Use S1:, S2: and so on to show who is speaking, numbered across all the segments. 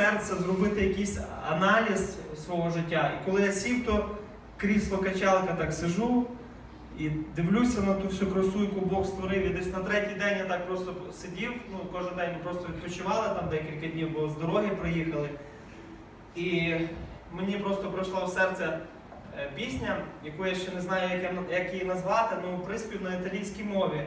S1: серце, зробити якийсь аналіз свого життя. І коли я сів, то крісло качалка так сижу і дивлюся на ту всю красу, яку Бог створив. І десь на третій день я так просто сидів. Ну, кожен день ми просто відпочивали там декілька днів, бо з дороги приїхали. І мені просто пройшло в серце пісня, яку я ще не знаю, як, її назвати, ну приспів на італійській мові.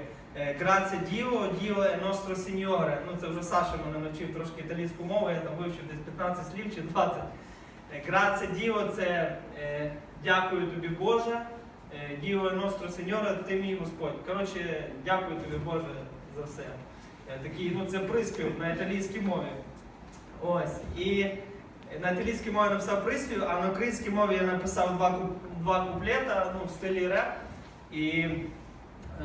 S1: Граце Діо е Ностро Сіньоре. Ну це вже Саша мене навчив трошки італійську мову, я там вивчив десь 15 слів чи 20. Граце Діо це е, дякую тобі Боже. Е, е Ностро Сіньоре, ти мій Господь. Коротше, дякую тобі Боже за все. Е, Такий, ну це приспів на італійській мові. Ось. І на італійській мові написав приспів, а на українській мові я написав два, два куплета ну, в стилі реп. І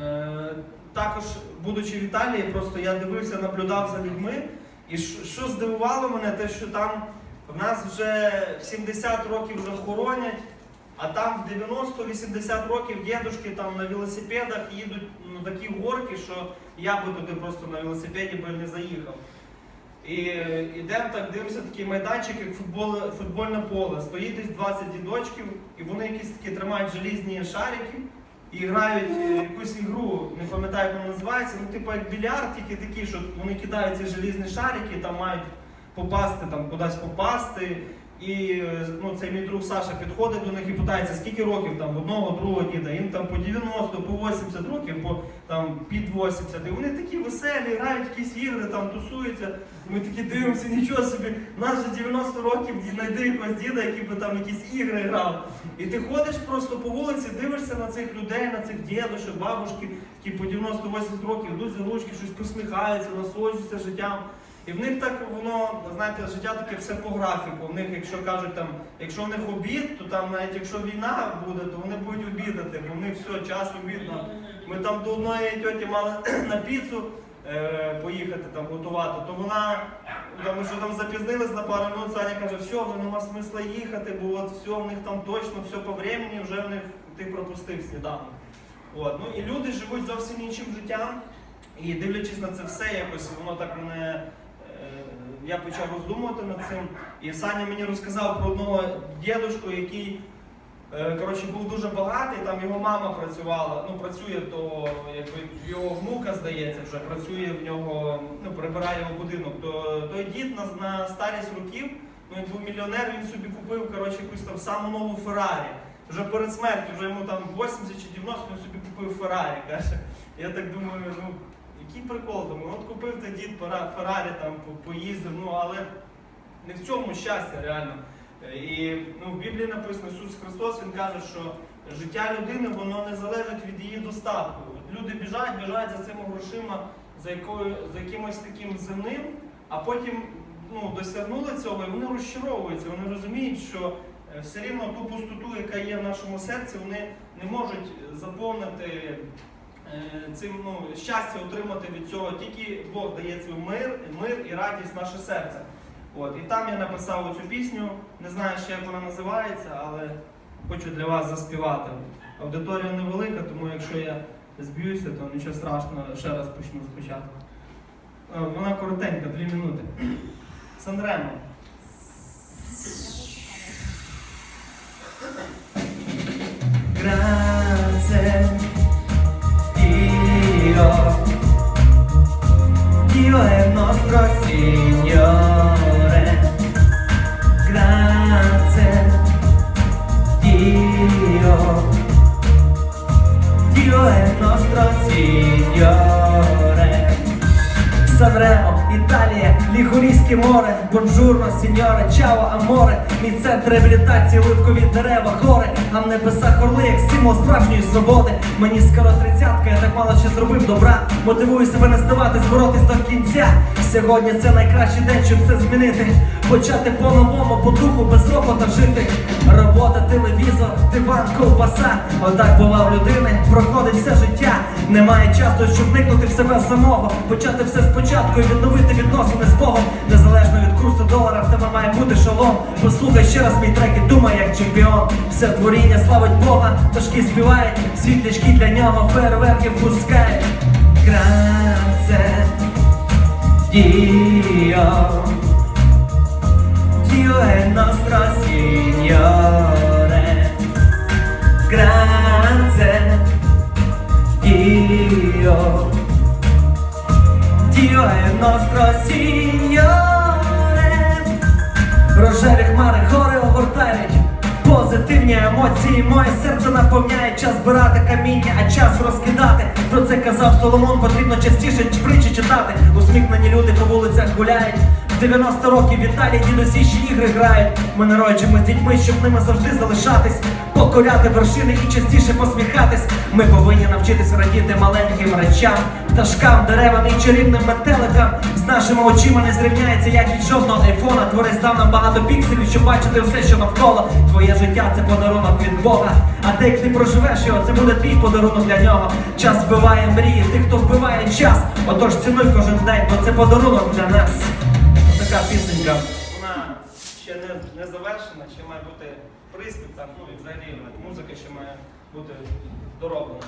S1: е, також, будучи в Італії, просто я дивився, наблюдав за людьми. І що, здивувало мене, те, що там в нас вже в 70 років вже хоронять, а там в 90-80 років дідушки там на велосипедах їдуть ну, такі горки, що я би туди просто на велосипеді би не заїхав. І йдемо так, дивимося такий майданчик, як футбол, футбольне поле. Стоїть десь 20 дідочків, і вони якісь такі тримають желізні шарики і грають е, якусь ігру, не пам'ятаю, як вона називається, ну типу як більярд, тільки такі, що вони кидають ці желізні шарики, там мають попасти, там кудись попасти. І ну, цей мій друг Саша підходить до них і питається, скільки років там одного, другого діда, їм там по 90, по 80 років, по там під 80. І вони такі веселі, грають якісь ігри, там тусуються. Ми такі дивимося, нічого собі, нас вже 90 років знайди якогось діда, який би там якісь ігри грав. І ти ходиш просто по вулиці, дивишся на цих людей, на цих дідушок, бабушки, які по 90-80 років йдуть за ручки, щось посміхаються, насолоджуються життям. І в них так воно, знаєте, життя таке все по графіку. В них, якщо кажуть, там, якщо в них обід, то там навіть якщо війна буде, то вони будуть обідати, бо в них все, час обід. Нам. Ми там до одної тьоті мали на піцу е, поїхати там готувати, то вона, ми що там запізнились на пару минут, Саня каже, все, вже нема смисла їхати, бо от все в них там точно, все по времени, вже в них ти пропустив сніданок. От. Ну, і люди живуть зовсім іншим життям. І дивлячись на це все, якось воно так мене. Я почав роздумувати над цим. І Саня мені розказав про одного дідушку, який е, коротше, був дуже багатий, там його мама працювала, ну працює, то якби його внука, здається, вже працює в нього, ну, прибирає його будинок. То той дід на, на старість років, ну він був мільйонер, він собі купив коротше, якусь там саму нову Феррарі. Вже перед смертю, вже йому там 80 чи 90, він собі купив Феррарі. Каже. Я так думаю, ну який прикол, думаю, от купив той дід Ферра- Феррарі, там поїздив, ну але не в цьому щастя реально. Е, І ну, в Біблії написано Ісус Христос, Він каже, що життя людини воно не залежить від її достатку. Люди біжать, біжать за цими грошима, за, якою, за якимось таким земним, а потім ну, досягнули цього і вони розчаровуються. Вони розуміють, що е, все рівно ту пустоту, яка є в нашому серці, вони не можуть заповнити цим ну, щастя отримати від цього. Тільки Бог дає цей мир, мир і радість в наше серце. От, і там я написав цю пісню, не знаю ще як вона називається, але хочу для вас заспівати. Аудиторія невелика, тому якщо я зб'юся, то нічого страшного, ще раз почну спочатку. Е, Вона коротенька, дві минути. Санремо. Grazie, nostro Signore. Італія, Лігурійське море, бонжурно, сеньоре, чао, аморе, мій центр реабілітації, литкові дерева, гори, а в небесах орли, як символ справжньої свободи. Мені скоро тридцятка, я так мало ще зробив добра. Мотивую себе не здаватись, боротись до кінця. Сьогодні це найкращий день, щоб це змінити. Почати по-новому, по духу, без робота жити. Робота, телевізор, диван, ковбаса. Отак бува в людини, проходить все життя. Немає часу, щоб вникнути в себе самого. Почати все спочатку і відновити відносини з Богом. Незалежно від курсу долара, в тебе має бути шолом. Послухай ще раз мій трек і думай як чемпіон. Все творіння славить Бога, пташки співають, світлячки для нього, фейерверки впускають. Граце, Діо, nostro Signore. Рожеві хмари гори огортають. Позитивні емоції, моє серце наповняє час збирати каміння, а час розкидати. Про це казав Соломон, потрібно частіше притчі читати. Усміхнені люди по вулицях гуляють. В 90 років в Італії дідусі ігри грають. Ми народжуємо з дітьми, щоб ними завжди залишатись, покоряти вершини і частіше посміхатись. Ми повинні навчитись радіти маленьким речам, пташкам, деревам і чарівним метеликам. З нашими очима не зрівняється якість жодного айфона. Творець дав нам багато пікселів, щоб бачити все, що навколо. Твоє життя це подарунок від Бога. А те, як ти проживеш його, це буде твій подарунок для нього. Час вбиває мрії, тих, хто вбиває час. Отож цінуй кожен день, бо це подарунок для нас. Така пісенька.
S2: Вона ще не, не завершена, ще має бути приспів, там, ну і взагалі музика ще має бути дороблена.